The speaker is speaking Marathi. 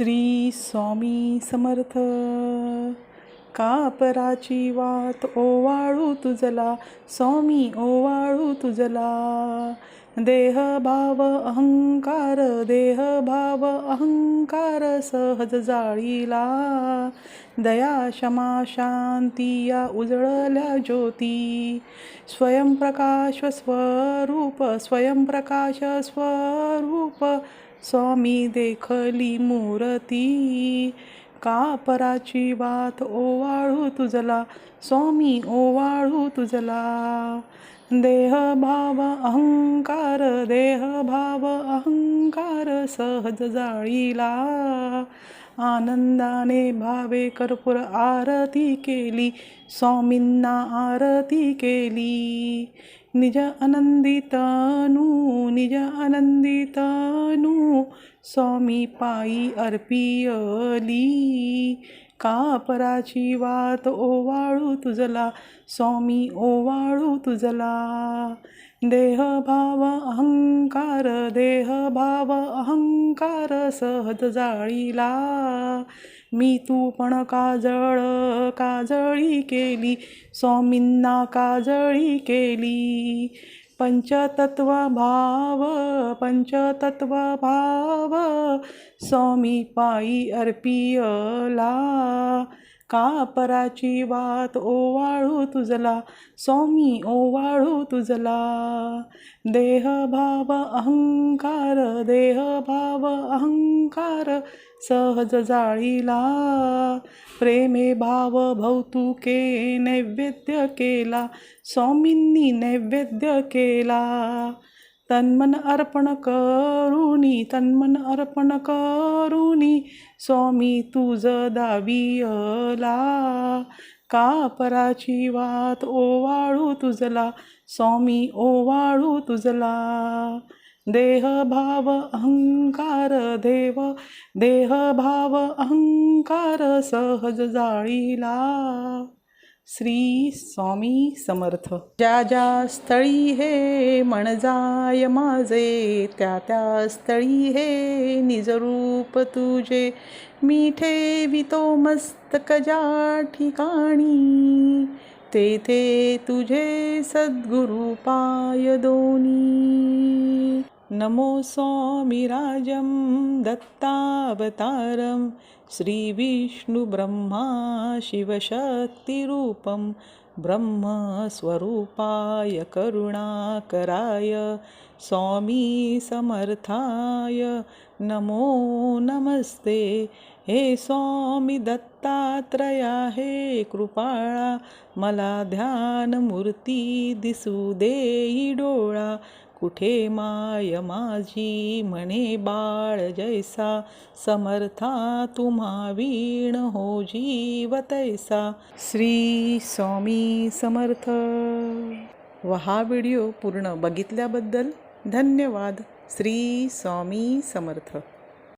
श्री स्वामी समर्थ. कापराची वात ओवाळू तुझला? स्वामी ओवाळू तुझला. देह भाव अहंकार देह भाव अहंकार सहज जाळीला. दया क्षमा शांती या उजळल्या ज्योती. स्वयंप्रकाश स्वरूप स्वयंप्रकाश स्वरूप स्वामी देखली मूर्ती. कापराची वात ओवाळू तुझला. स्वामी ओवाळू तुझला. देह भाव अहंकार देह भाव अहंकार सहज जाळीला. आनंदाने भावे कर्पूर आरती केली स्वामींना आरती केली. निज आनंदितानू निज आनंदितानू स्वामी पायी अर्पियली. कापराची वात ओवाळू तुझला स्वामी ओवाळू तुझला. देह भाव अहंकार देह भाव ओंकार सहज जाळीला. मी तू पण काजळ काजळी केली. स्वामींना काजळी केली. पंचतत्व भाव पंचतत्व भाव स्वामी पायी अर्पियला. कापराची वात ओवाळू तुझला? स्वामी ओवाळू तुझला. देह भाव अहंकार देह भाव अहंकार सहज जाळीला. प्रेमे भाव भौतुके नैवेद्य केला. स्वामींनी नैवेद्य केला. तन्मन अर्पण करुणी तन्मन अर्पण करुणी स्वामी तुझ दावियला. कापराची वात ओवाळू तुझला स्वामी ओवाळू तुझला. देह भाव अहंकार देव देह भाव अहंकार सहज जाळीला. श्री स्वामी समर्थ. ज्या ज्या स्थळी हे मन जाय माझे त्या त्या स्थळी हे निजरूप तुझे. मी ठेवितो मस्तक ज्या ठिकाणी तेथे तुझे सद्गुरु पाय दोनी नमो स्वामिराजं दत्तावतारं श्रीविष्णुब्रह्मा शिवशक्तिरूपं ब्रह्मस्वरूपाय करुणाकराय स्वामी समर्थाय नमो नमस्ते। हे स्वामी दत्तात्रया हे कृपाळा मला ध्यानमूर्ती दिसू देई डोळा कुठे माय माझी म्हणे बाळ जैसा समर्था तुम्हा वीण हो जीव तैसा. श्री स्वामी समर्थ. व हा व्हिडिओ पूर्ण बघितल्याबद्दल धन्यवाद. श्री स्वामी समर्थ.